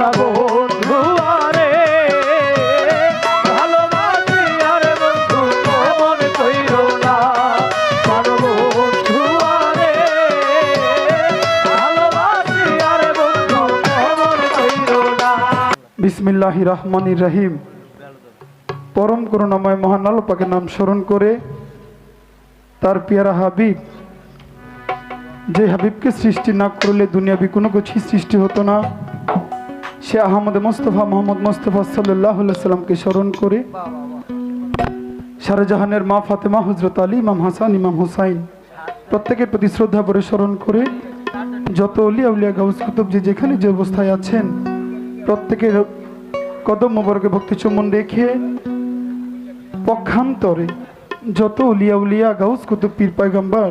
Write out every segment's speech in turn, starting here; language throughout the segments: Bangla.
না বন্ধু আরে বিসমিল্লাহ রহিম। পরম করুণাময় মহান নাম স্মরণ করে তার পিয়ারা হাবিব, যে হাবিবকে সৃষ্টি না করলে দুনিয়াবি কোনো কিছুই সৃষ্টি হতো না। সে আহমদ মোস্তফা মোহাম্মদ মোস্তফা সাল্লামকে স্মরণ করে শাহজাহানের মা ফাতেমা হজরত আলী, ইমাম হাসান, ইমাম হুসাইন প্রত্যেকের প্রতি শ্রদ্ধা করে স্মরণ করে যত অলিয়া উলিয়া গাউস কুতুব যে যেখানে যে অবস্থায় আছেন, প্রত্যেকের কদম মোবারকে ভক্তি চুমন রেখে পক্ষান্তরে যত উলিয়া উলিয়া গাউস কুতুব পীর পয়গম্বর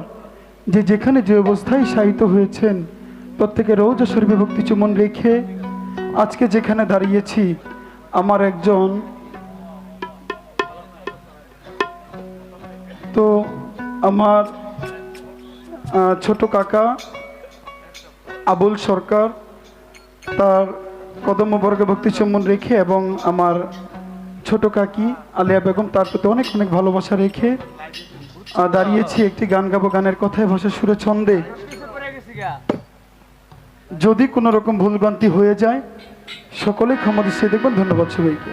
যে যেখানে যে অবস্থায় শায়িত হয়েছেন, প্রত্যেকের রৌজা শরীফে ভক্তি চুমন রেখে আজকে যেখানে দাঁড়িয়েছি, আমার একজন তো আমার ছোট কাকা আবুল সরকার, তার কদম বর্গে ভক্তি সম্মান রেখে এবং আমার ছোট কাকি আলিয়া বেগম, তার প্রতি অনেক অনেক ভালোবাসা রেখে দাঁড়িয়েছি, একটি গান গাবো গানের কথায় ভাষা সুরে ছন্দে যদি কোনো রকম ভুলভ্রান্তি হয়ে যায় সকলে ক্ষমা দৃষ্টি দেখবেন, ধন্যবাদ সবাইকে।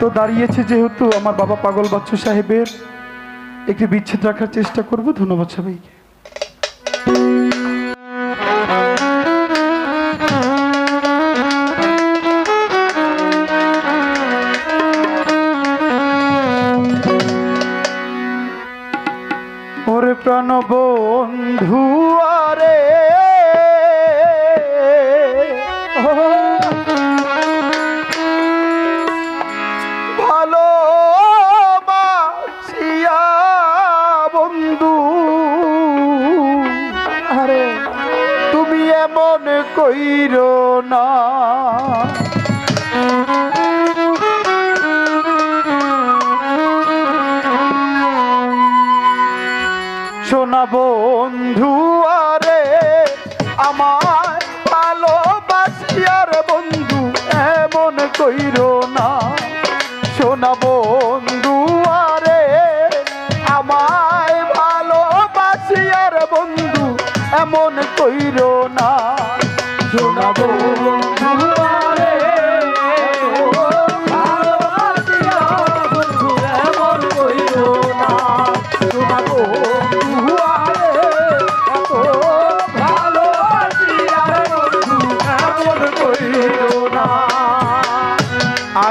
তো দাঁড়িয়েছে যেহেতু আমার বাবা পাগল বাচ্চু সাহেবের একটি বিচ্ছেদ রাখার চেষ্টা করব, ধন্যবাদ সবাইকে। প্রাণ বন্ধু আরে। কইর না। সোনা বন্ধু আরে আমার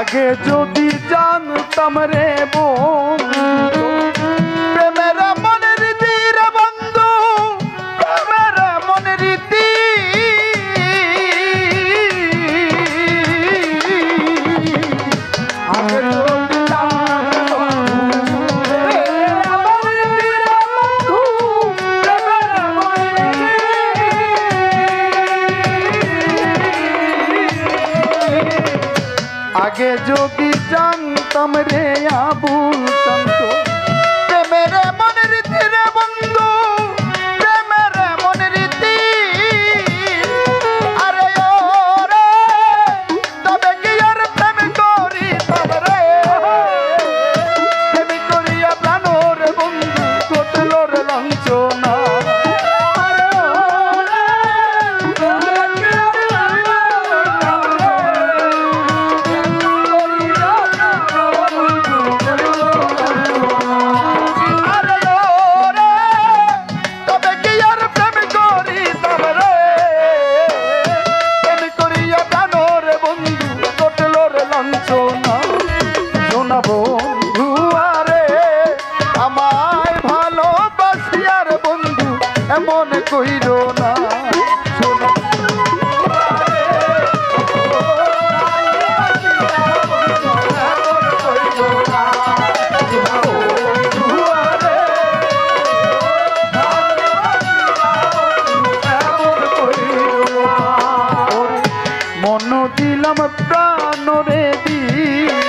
আগে যদি জানতাম রে বন্ধু যদি জানতাম রে আবুল শান্ত প্রেমের মনের রীতি রে বন্ধু প্রেমের মনের রীতি আরে রে তবে কি আর প্রেম করি রে প্রেম করিয়া প্রাণ রে বন্ধু কতল রে লাঞ্ছনা দিলাম প্রাণ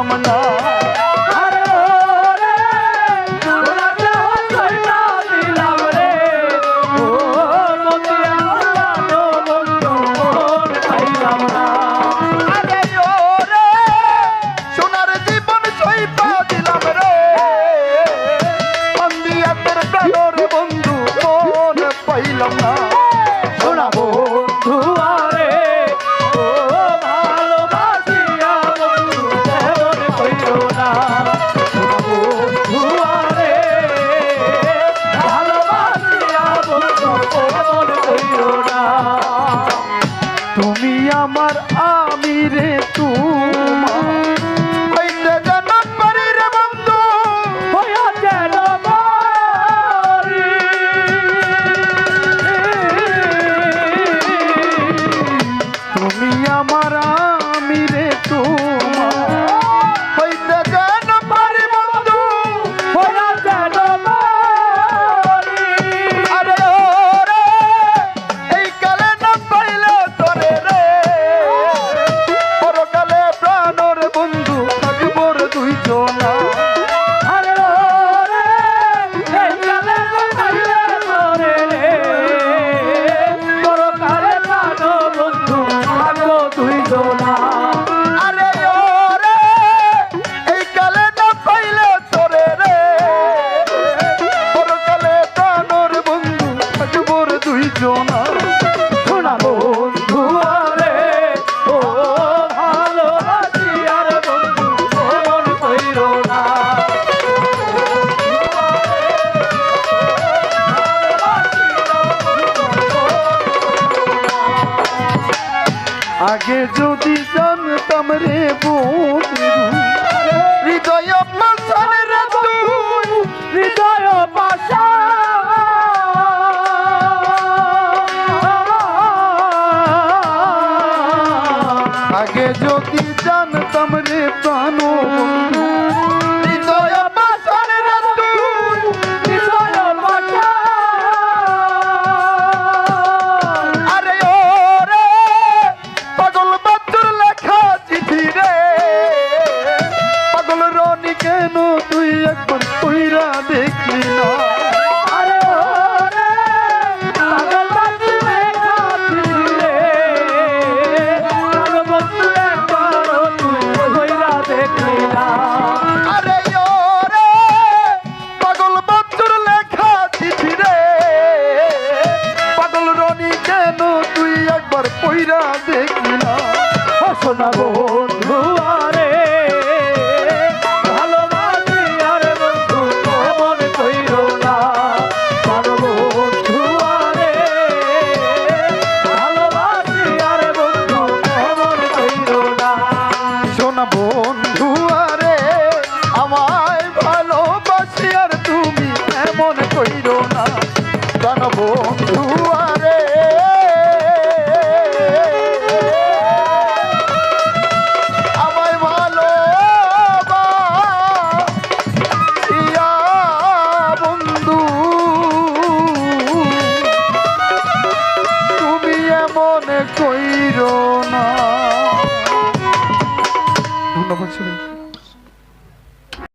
কামনা আগে একবার দেখিলা না